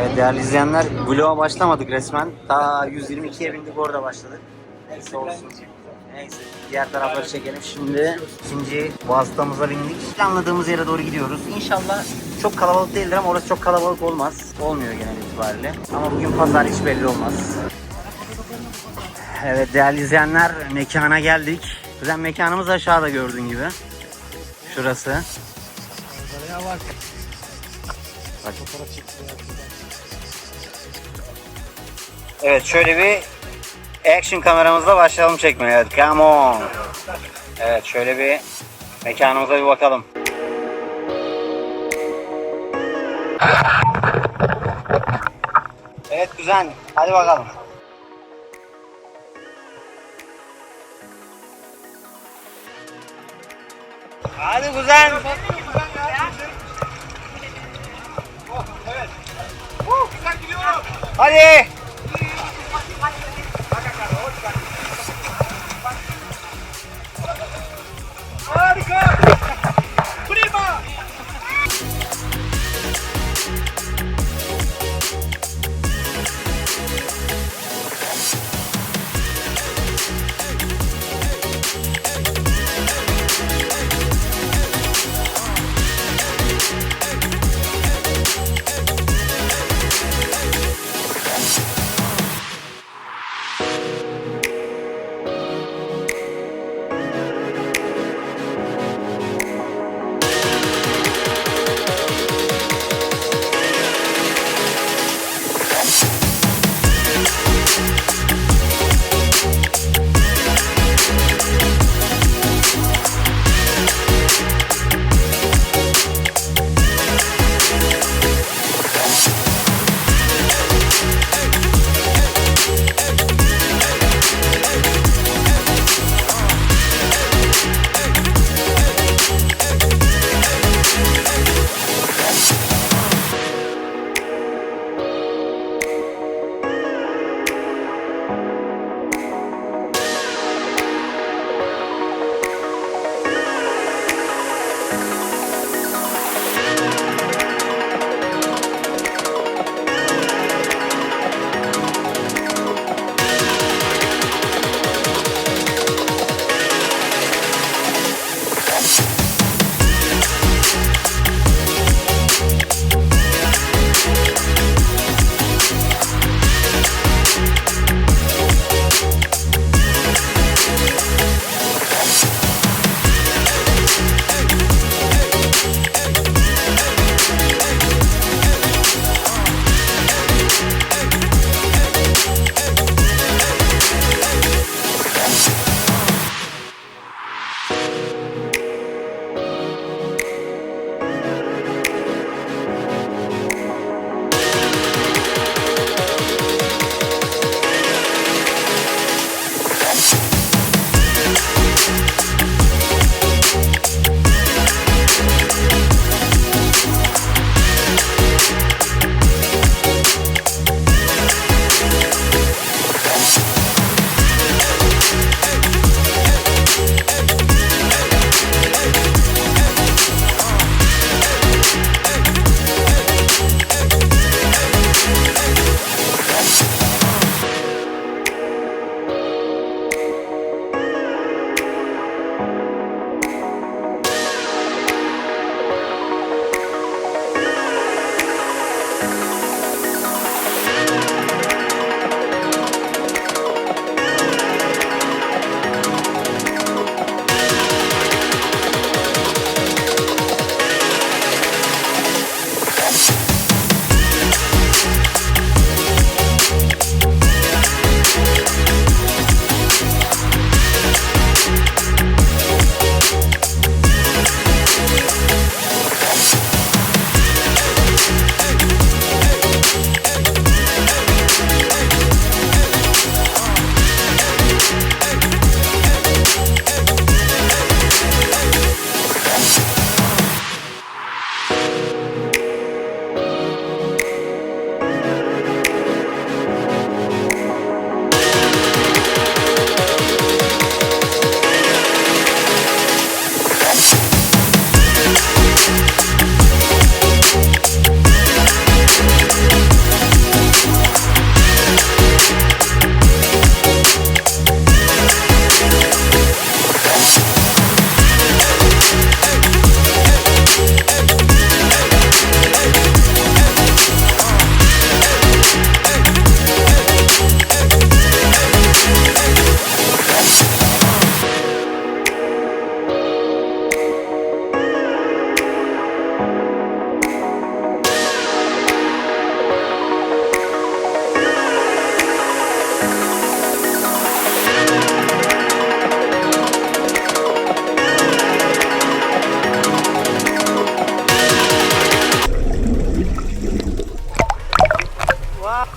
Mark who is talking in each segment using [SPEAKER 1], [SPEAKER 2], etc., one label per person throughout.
[SPEAKER 1] Evet değerli izleyenler vloga başlamadık resmen. Daha 122'ye bindik orada başladık. Neyse olsun. Neyse diğer tarafları çekelim. Şimdi ikinci vasıtamıza bindik. Planladığımız yere doğru gidiyoruz. İnşallah çok kalabalık değildir ama orası çok kalabalık olmaz. Olmuyor genel itibariyle. Ama bugün pazar hiç belli olmaz. Evet değerli izleyenler mekana geldik. Güzel mekanımız aşağıda gördüğün gibi. Şurası. Bak. Evet şöyle bir action kameramızla başlayalım çekmeye. Evet, come on. Evet şöyle bir mekanımıza bir bakalım. Evet güzel. Hadi bakalım. Hadi güzel. Hadi.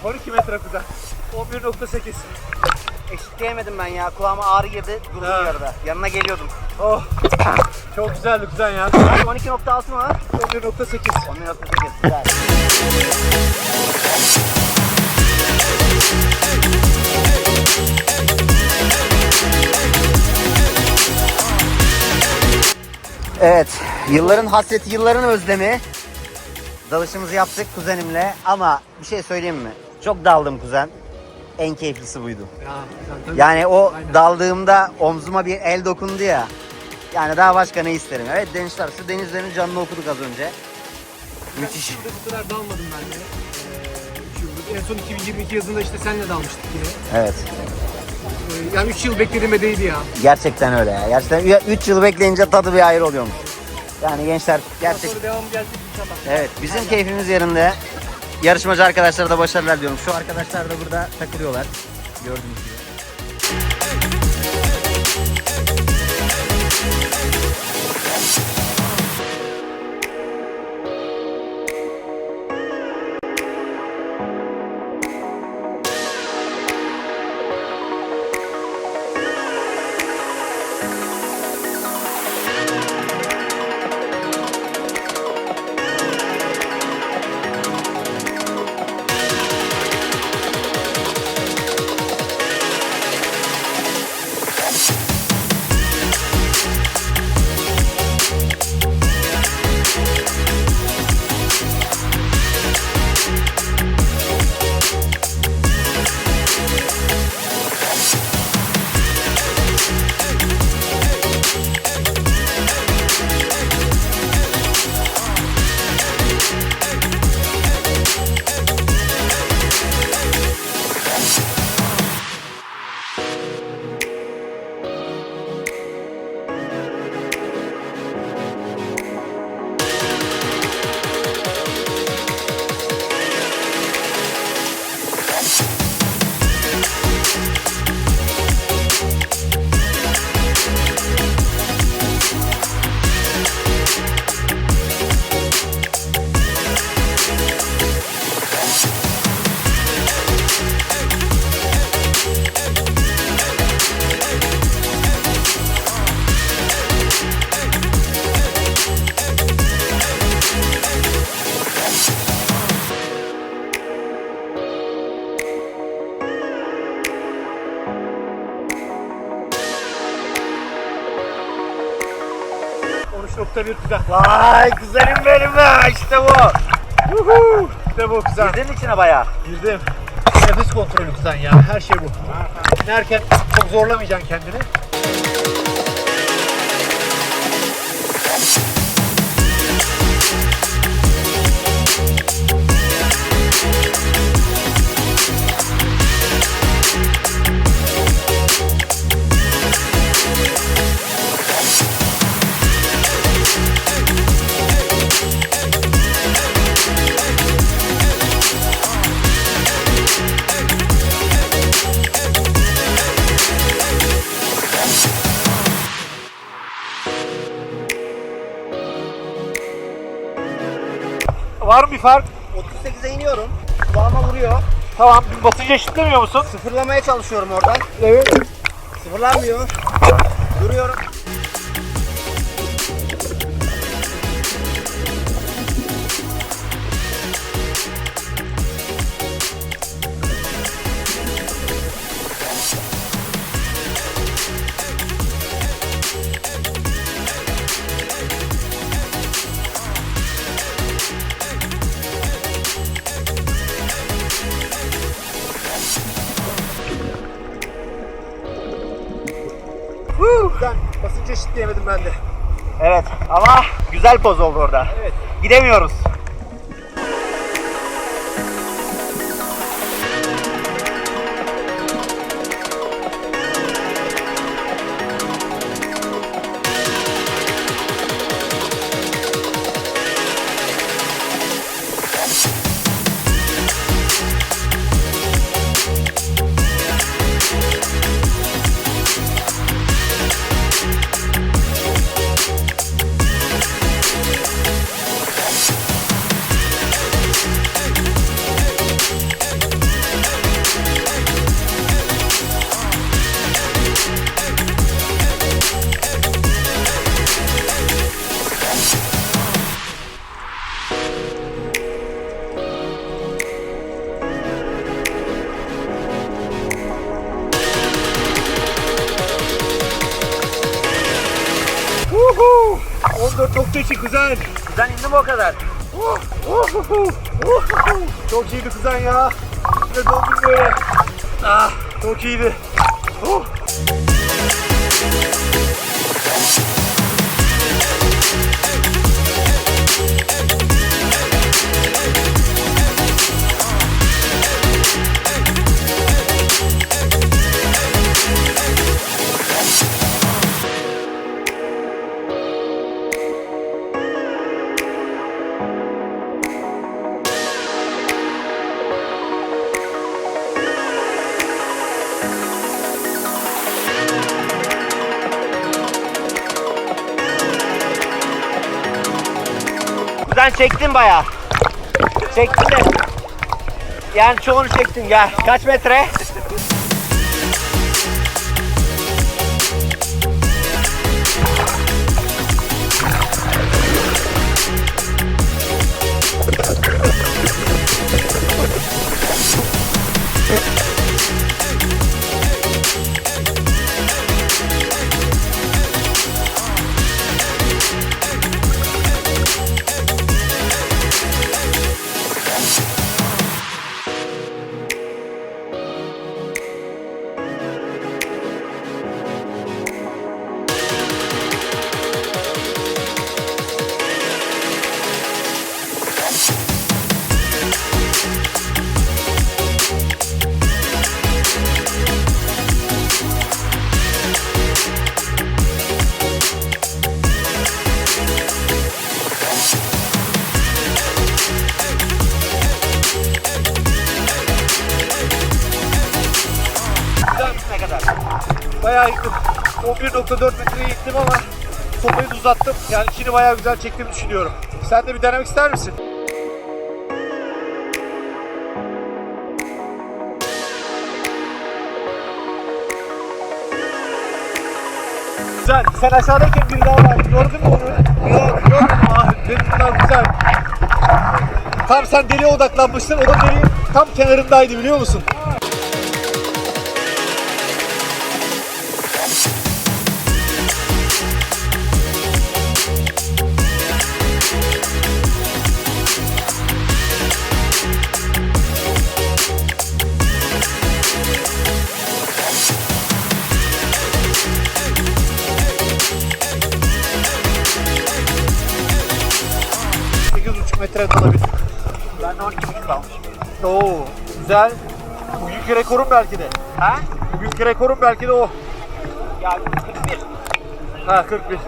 [SPEAKER 2] 12 metre kuzen. 11.8.
[SPEAKER 1] Eşitleyemedim ben ya. Kulağıma ağrı girdi. Durdum
[SPEAKER 2] Ha.
[SPEAKER 1] yarıda. Yanına geliyordum.
[SPEAKER 2] Oh. Çok güzeldi kuzen ya.
[SPEAKER 1] 12.6 mı?
[SPEAKER 2] 11.8.
[SPEAKER 1] 11.8 güzel. Evet, yılların hasreti, yılların özlemi. Dalışımızı yaptık kuzenimle ama bir şey söyleyeyim mi? Çok daldım kuzen. En keyiflisi buydu.
[SPEAKER 2] Ya, tabii.
[SPEAKER 1] Yani o
[SPEAKER 2] Aynen.
[SPEAKER 1] daldığımda omzuma bir el dokundu ya. Yani daha başka ne isterim? Evet denizler, su denizlerin canını okuduk az önce. Müthiş.
[SPEAKER 2] Ben bu kadar dalmadım ben de. Ee. En son 2022 yazında işte senle dalmıştık yine.
[SPEAKER 1] Evet.
[SPEAKER 2] Ee, yani 3 yıl beklediğime değdi ya.
[SPEAKER 1] Gerçekten öyle ya. Gerçekten 3 yıl bekleyince tadı bir ayrı oluyormuş. Yani gençler gerçek.
[SPEAKER 2] Sonra devam gelecek inşallah.
[SPEAKER 1] Evet bizim keyfimiz yerinde. Yarışmacı arkadaşlara da başarılar diyorum. Şu arkadaşlar da burada takılıyorlar. Gördüğünüz gibi.
[SPEAKER 2] Bir kuzen.
[SPEAKER 1] Vay kuzenim benim be işte bu.
[SPEAKER 2] Yuhuu. İşte bu kuzen.
[SPEAKER 1] Girdin içine bayağı.
[SPEAKER 2] Girdim. Nefes kontrolü kuzen ya. Her şey bu. İnerken çok zorlamayacaksın kendini. Basıncı eşitlemiyor musun?
[SPEAKER 1] Sıfırlamaya çalışıyorum oradan.
[SPEAKER 2] Evet.
[SPEAKER 1] Sıfırlanmıyor. Duruyorum.
[SPEAKER 2] Eşitleyemedim ben de.
[SPEAKER 1] Evet ama güzel poz oldu orada.
[SPEAKER 2] Evet.
[SPEAKER 1] Gidemiyoruz. Mi o kadar?
[SPEAKER 2] Çok iyiydi kuzen ya. Ve dondum böyle. Ah, çok iyiydi. Oh.
[SPEAKER 1] Kuzen çektin bayağı. Çektin de. Yani çoğunu çektin gel. Kaç metre?
[SPEAKER 2] 11.4 metreye gittim ama sopayı uzattım. Yani içini bayağı güzel çektiğimi düşünüyorum. Sen de bir denemek ister misin? Güzel. Sen aşağıdayken bir daha var. Gördün mü onu? Yok görmedim abi. Benim güzel. Tam sen deliğe odaklanmışsın. O da deliğin tam kenarındaydı biliyor musun? Oo, güzel. Bugünkü rekorum belki de.
[SPEAKER 1] Ha?
[SPEAKER 2] Bugünkü rekorum belki de o.
[SPEAKER 1] Ya 41.
[SPEAKER 2] Ha 41.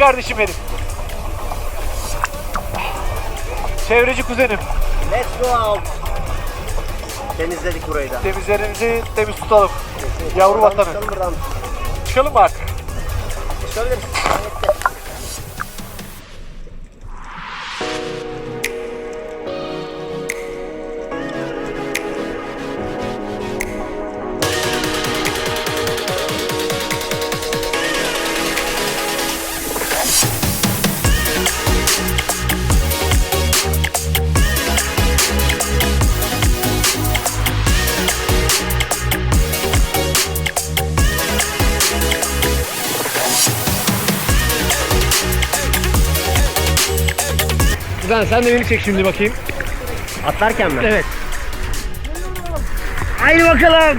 [SPEAKER 2] kardeşim benim. Çevreci kuzenim.
[SPEAKER 1] Let's go out. Temizledik burayı da.
[SPEAKER 2] Temizlerimizi temiz tutalım. Yavru vatanı.
[SPEAKER 1] Çıkalım buradan.
[SPEAKER 2] Çıkalım mı artık?
[SPEAKER 1] Çıkabiliriz.
[SPEAKER 3] Güzel sen de beni çek şimdi bakayım.
[SPEAKER 1] Atlarken mi?
[SPEAKER 3] Evet.
[SPEAKER 1] Haydi bakalım.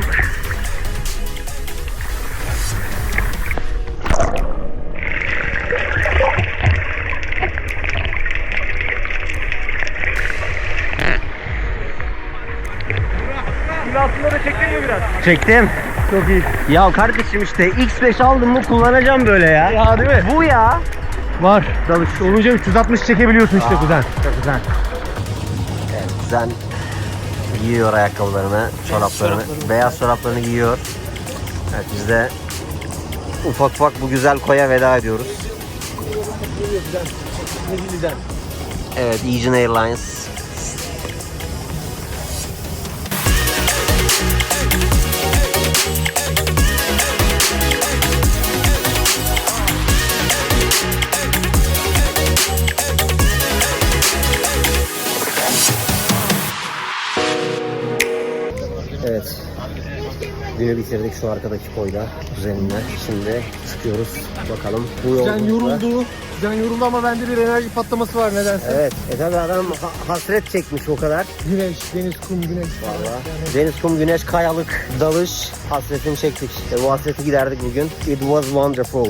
[SPEAKER 2] Silahsızları çektin mi biraz?
[SPEAKER 1] Çektim. Çok iyi. Ya kardeşim işte X5 aldım mı kullanacağım böyle ya.
[SPEAKER 3] Ya değil mi?
[SPEAKER 1] Bu ya.
[SPEAKER 3] Var. Dalış. Olunca 360 çekebiliyorsun işte kuzen.
[SPEAKER 1] Çok güzel. Evet, güzel. Giyiyor ayakkabılarını, çoraplarını, beyaz çoraplarını giyiyor. Evet biz de ufak ufak bu güzel koya veda ediyoruz. Evet, Aegean Airlines. Günü bitirdik şu arkadaki koyda kuzenimle. Şimdi çıkıyoruz. Bakalım bu
[SPEAKER 3] Kuzen
[SPEAKER 1] yolculukta-
[SPEAKER 3] yoruldu. Kuzen yoruldu ama bende bir enerji patlaması var nedense.
[SPEAKER 1] Evet. E tabi adam ha- hasret çekmiş o kadar.
[SPEAKER 3] Güneş, deniz, kum, güneş.
[SPEAKER 1] Valla. Deniz, kum, güneş, kayalık, dalış hasretini çektik. E, bu hasreti giderdik bugün. It was wonderful.